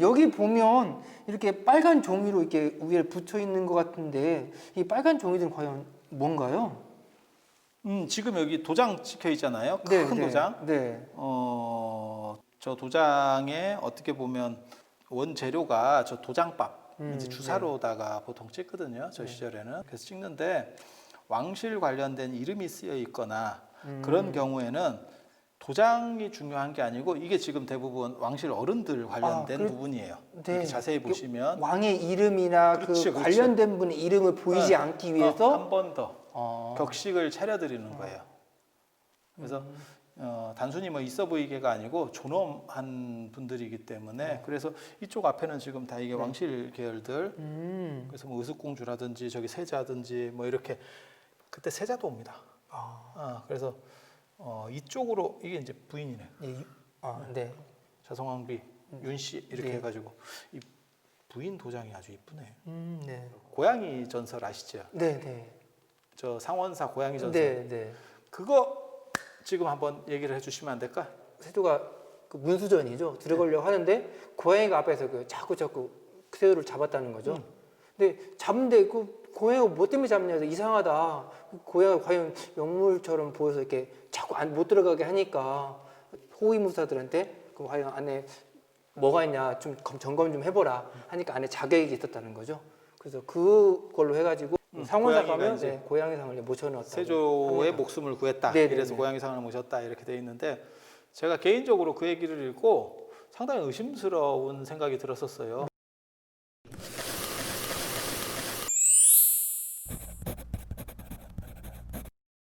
여기 보면 이렇게 빨간 종이로 이렇게 위에 붙어 있는 것 같은데 이 빨간 종이들은 과연 뭔가요? 음, 지금 여기 도장 찍혀 있잖아요. 네, 큰 네, 도장. 네. 어, 저 도장에 어떻게 보면 원재료가 저 도장밥 음, 이제 주사로다가 보통 찍거든요. 네. 저 시절에는 그래서 찍는데 왕실 관련된 이름이 쓰여 있거나 음. 그런 경우에는 도장이 중요한 게 아니고 이게 지금 대부분 왕실 어른들 관련된 아, 그래- 부분이에요. 네. 자세히 보시면 왕의 이름이나 그렇지, 그 그렇지. 관련된 분의 이름을 보이지 네. 않기 위해서 한번 더 어. 격식을 차려드리는 거예요. 그래서 음. 어, 단순히 뭐 있어 보이게가 아니고 존엄한 분들이기 때문에 그래서 이쪽 앞에는 지금 다 이게 네. 왕실 계열들 음. 그래서 뭐 의숙공주라든지 저기 세자든지 뭐 이렇게 그때 세자도 옵니다. 아, 아, 그래서 어, 이쪽으로 이게 이제 부인이네. 예, 유- 아, 네. 자성왕비 윤씨 이렇게 네. 해가지고 이 부인 도장이 아주 이쁘네. 음, 네. 고양이 전설 아시죠? 네, 네. 저 상원사 고양이 전설. 네, 네. 그거 지금 한번 얘기를 해주시면 안 될까? 세조가 그 문수전이죠. 들어가려고 하는데 고양이가 앞에서 그 자꾸 자꾸 세조를 잡았다는 거죠. 음. 근데 잡는데 그 고양이가 뭐 때문에 잡냐 해서 이상하다. 그 고양이가 과연 영물처럼 보여서 이렇게 자꾸 안, 못 들어가게 하니까 호위무사들한테 그 과연 안에 뭐가 있냐 좀 검- 점검 좀 해보라 하니까 안에 자객이 있었다는 거죠. 그래서 그걸로 해가지고 음, 상원사 고양이가 가면 이제 네, 고양이상을 모셔놨다. 세조의 목숨을 구했다. 네네네. 이래서 고양이상을 모셨다 이렇게 돼 있는데 제가 개인적으로 그 얘기를 읽고 상당히 의심스러운 생각이 들었었어요.